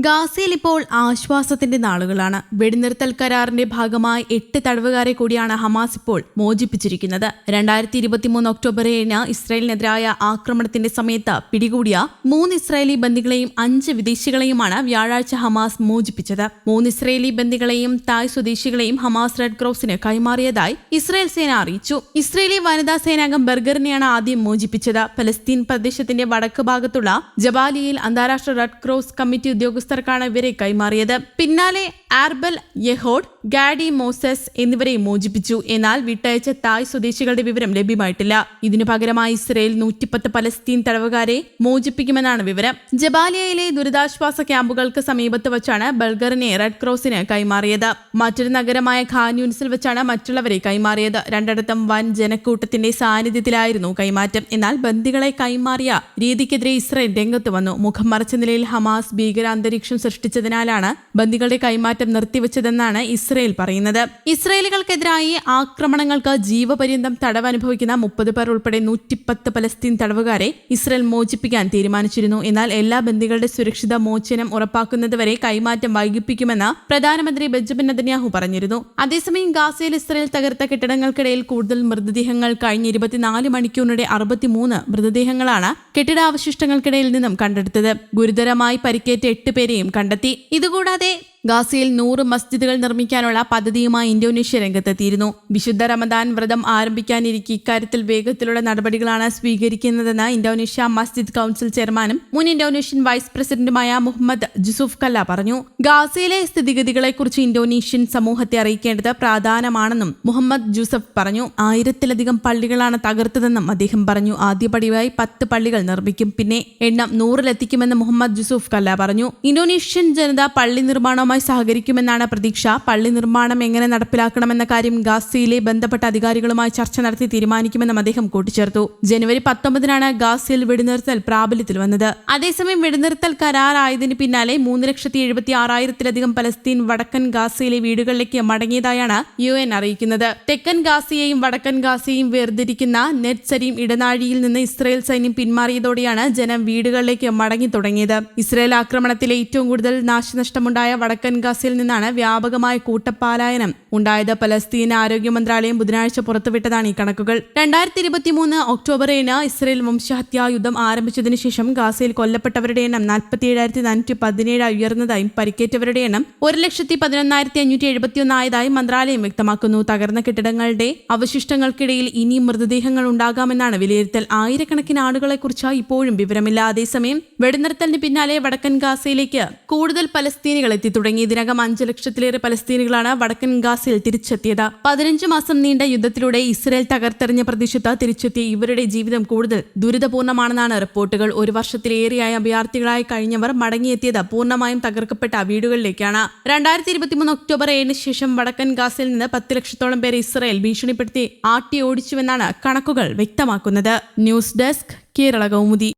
ഗാസയിൽ ഇപ്പോൾ ആശ്വാസത്തിന്റെ നാളുകളാണ്. വെടിനിർത്തൽ കരാറിന്റെ ഭാഗമായി എട്ട് തടവുകാരെ കൂടിയാണ് ഹമാസ് ഇപ്പോൾ മോചിപ്പിച്ചിരിക്കുന്നത്. രണ്ടായിരത്തി ഇരുപത്തിമൂന്ന് ഒക്ടോബർ ഏഴിന് ഇസ്രായേലിനെതിരായ ആക്രമണത്തിന്റെ സമയത്ത് പിടികൂടിയ മൂന്ന് ഇസ്രായേലി ബന്ദികളെയും അഞ്ച് വിദേശികളെയുമാണ് വ്യാഴാഴ്ച ഹമാസ് മോചിപ്പിച്ചത്. മൂന്ന് ഇസ്രായേലി ബന്ദികളെയും തായ് സ്വദേശികളെയും ഹമാസ് റെഡ് ക്രോസിന് കൈമാറിയതായി ഇസ്രായേൽ സേന അറിയിച്ചു. ഇസ്രായേലി വനിതാ സേനാംഗം ബർഗറിനെയാണ് ആദ്യം മോചിപ്പിച്ചത്. ഫലസ്തീൻ പ്രദേശത്തിന്റെ വടക്ക് ഭാഗത്തുള്ള ജബാലിയയിൽ അന്താരാഷ്ട്ര റെഡ് ക്രോസ് കമ്മിറ്റി ഉദ്യോഗസ്ഥർക്കാണ് ഇവരെ കൈമാറിയത്. പിന്നാലെ ആർബൽ യഹോഡ് ഗാഡി മോസസ് എന്നിവരെ മോചിപ്പിച്ചു. എന്നാൽ വിട്ടയച്ച തായ് സ്വദേശികളുടെ വിവരം ലഭ്യമായിട്ടില്ല. ഇതിനു പകരമായി ഇസ്രയേൽ നൂറ്റിപ്പത്ത് പലസ്തീൻ തടവുകാരെ മോചിപ്പിക്കുമെന്നാണ് വിവരം. ജബാലിയയിലെ ദുരിതാശ്വാസ ക്യാമ്പുകൾക്ക് സമീപത്ത് വച്ചാണ് ബൾഗറിനെ റെഡ് ക്രോസിന് കൈമാറിയത്. മറ്റൊരു നഗരമായ ഖാൻയൂൻസിൽ വെച്ചാണ് മറ്റുള്ളവരെ കൈമാറിയത്. രണ്ടിടത്തും വൻ ജനക്കൂട്ടത്തിന്റെ സാന്നിധ്യത്തിലായിരുന്നു കൈമാറ്റം. എന്നാൽ ബന്ദികളെ കൈമാറിയ രീതിക്കെതിരെ ഇസ്രയേൽ രംഗത്ത് വന്നു. മുഖം മറച്ച നിലയിൽ ഹമാസ് ഭീകരാന്തരീക്ഷം സൃഷ്ടിച്ചതിനാലാണ് ബന്ദികളുടെ കൈമാറ്റം നിർത്തിവെച്ചതെന്നാണ് ഇസ്രയേൽ പറയുന്നത്. ഇസ്രയേലുകൾക്കെതിരായി ആക്രമണങ്ങൾക്ക് ജീവപര്യന്തം തടവനുഭവിക്കുന്ന മുപ്പത് പേർ ഉൾപ്പെടെ നൂറ്റിപ്പത്ത് പലസ്തീൻ തടവുകാരെ ഇസ്രയേൽ മോചിപ്പിക്കാൻ തീരുമാനിച്ചിരുന്നു. എന്നാൽ എല്ലാ ബന്ദികളുടെ സുരക്ഷിത മോചനം ഉറപ്പാക്കുന്നതുവരെ കൈമാറ്റം വൈകിപ്പിക്കുമെന്ന് പ്രധാനമന്ത്രി ബെഞ്ചമിൻ നെതന്യാഹു പറഞ്ഞിരുന്നു. അതേസമയം ഗാസയിൽ ഇസ്രയേൽ തകർത്ത കെട്ടിടങ്ങൾക്കിടയിൽ കൂടുതൽ മൃതദേഹങ്ങൾ കഴിഞ്ഞ ഇരുപത്തിനാല് മണിക്കൂറിനിടെ അറുപത്തിമൂന്ന് മൃതദേഹങ്ങളാണ് കെട്ടിടാവശിഷ്ടങ്ങൾക്കിടയിൽ നിന്നും കണ്ടെടുത്തത്. ഗുരുതരമായി പരിക്കേറ്റ എട്ട് പേരെയും കണ്ടെത്തി. ഇതുകൂടാതെ ഗാസയിൽ നൂറ് മസ്ജിദുകൾ നിർമ്മിക്കാനുള്ള പദ്ധതിയുമായി ഇന്തോനേഷ്യ രംഗത്തെത്തിയിരുന്നു. വിശുദ്ധ റമദാൻ വ്രതം ആരംഭിക്കാനിരിക്കെ ഇക്കാര്യത്തിൽ വേഗത്തിലുള്ള നടപടികളാണ് സ്വീകരിക്കുന്നതെന്ന് ഇന്തോനേഷ്യ മസ്ജിദ് കൌൺസിൽ ചെയർമാനും മുൻ ഇന്തോനേഷ്യൻ വൈസ് പ്രസിഡന്റുമായ മുഹമ്മദ് ജുസൂഫ് കല്ല പറഞ്ഞു. ഗാസയിലെ സ്ഥിതിഗതികളെക്കുറിച്ച് ഇന്തോനേഷ്യൻ സമൂഹത്തെ അറിയിക്കേണ്ടത് പ്രാധാനമാണെന്നും മുഹമ്മദ് ജുസഫ് പറഞ്ഞു. ആയിരത്തിലധികം പള്ളികളാണ് തകർത്തതെന്നും അദ്ദേഹം പറഞ്ഞു. ആദ്യപടിയായി പത്ത് പള്ളികൾ നിർമ്മിക്കും. പിന്നെ എണ്ണം നൂറിലെത്തിക്കുമെന്ന് മുഹമ്മദ് ജുസൂഫ് കല്ല പറഞ്ഞു. ഇന്തോനേഷ്യൻ ജനത പള്ളി നിർമ്മാണവുമായി സഹകരിക്കുമെന്നാണ് പ്രതീക്ഷ. പള്ളി നിർമ്മാണം എങ്ങനെ നടപ്പിലാക്കണമെന്ന കാര്യം ഗാസിയിലെ ബന്ധപ്പെട്ട അധികാരികളുമായി ചർച്ച നടത്തി തീരുമാനിക്കുമെന്നും അദ്ദേഹം കൂട്ടിച്ചേർത്തു. ജനുവരി പത്തൊമ്പതിനാണ് ഗാസിയിൽ വെടിനിർത്തൽ പ്രാബല്യത്തിൽ വന്നത്. അതേസമയം വെടിനിർത്തൽ കരാറായതിനു പിന്നാലെ മൂന്ന് ലക്ഷത്തി എഴുപത്തി ആറായിരത്തിലധികം പലസ്തീൻ വടക്കൻ ഗാസയിലെ വീടുകളിലേക്ക് മടങ്ങിയതായാണ് യു എൻ അറിയിക്കുന്നത്. തെക്കൻ ഗാസിയെയും വടക്കൻ ഗാസിയെയും വേർതിരിക്കുന്ന നെറ്റ്സരീം ഇടനാഴിയിൽ നിന്ന് ഇസ്രായേൽ സൈന്യം പിന്മാറിയതോടെയാണ് ജനം വീടുകളിലേക്ക് മടങ്ങി തുടങ്ങിയത്. ഇസ്രായേൽ ആക്രമണത്തിൽ ഏറ്റവും കൂടുതൽ നാശനഷ്ടമുണ്ടായ വടക്കൻ ഗാസയിൽ നിന്നാണ് വ്യാപകമായ കൂട്ടപ്പാലായനം ഉണ്ടായത്. പലസ്തീൻ ആരോഗ്യ മന്ത്രാലയം ബുധനാഴ്ച പുറത്തുവിട്ടതാണ് ഈ കണക്കുകൾ. രണ്ടായിരത്തി ഇരുപത്തി മൂന്ന് ഒക്ടോബർ ഏഴിന് ഇസ്രയേൽ വംശഹത്യാ യുദ്ധം ആരംഭിച്ചതിനു ശേഷം ഗാസയിൽ കൊല്ലപ്പെട്ടവരുടെ എണ്ണം നാൽപ്പത്തി ഏഴായിരത്തി നാനൂറ്റി പതിനേഴായി ഉയർന്നതായും പരിക്കേറ്റവരുടെ എണ്ണം ഒരു ലക്ഷത്തി പതിനൊന്നായിരത്തി അഞ്ഞൂറ്റി എഴുപത്തിയൊന്ന് ആയതായും മന്ത്രാലയം വ്യക്തമാക്കുന്നു. തകർന്ന കെട്ടിടങ്ങളുടെ അവശിഷ്ടങ്ങൾക്കിടയിൽ ഇനി മൃതദേഹങ്ങൾ ഉണ്ടാകാമെന്നാണ് വിലയിരുത്തൽ. ആയിരക്കണക്കിന് ആളുകളെക്കുറിച്ച് ഇപ്പോഴും വിവരമില്ല. അതേസമയം വെടിനിർത്തലിന് പിന്നാലെ വടക്കൻ ഗാസയിലേക്ക് കൂടുതൽ പലസ്തീനികൾ എത്തി തുടങ്ങി. ഇതിനകം അഞ്ചു ലക്ഷത്തിലേറെ പലസ്തീനികളാണ് വടക്കൻ ഗാസിൽ തിരിച്ചെത്തിയത്. പതിനഞ്ച് മാസം നീണ്ട യുദ്ധത്തിലൂടെ ഇസ്രയേൽ തകർത്തെറിഞ്ഞ പ്രദേശത്ത് തിരിച്ചെത്തിയ ഇവരുടെ ജീവിതം കൂടുതൽ ദുരിതപൂർണമാണെന്നാണ് റിപ്പോർട്ടുകൾ. ഒരു വർഷത്തിലേറെയായ അഭയാർത്ഥികളായി കഴിഞ്ഞവർ മടങ്ങിയെത്തിയത് പൂർണമായും തകർക്കപ്പെട്ട വീടുകളിലേക്കാണ്. രണ്ടായിരത്തി ഇരുപത്തിമൂന്ന് ഒക്ടോബർ ഏഴിന് ശേഷം വടക്കൻ ഗാസിൽ നിന്ന് പത്ത് ലക്ഷത്തോളം പേരെ ഇസ്രയേൽ ഭീഷണിപ്പെടുത്തി ആട്ടി ഓടിച്ചുവെന്നാണ് കണക്കുകൾ വ്യക്തമാക്കുന്നത്. News desk Kerala Kaumudi.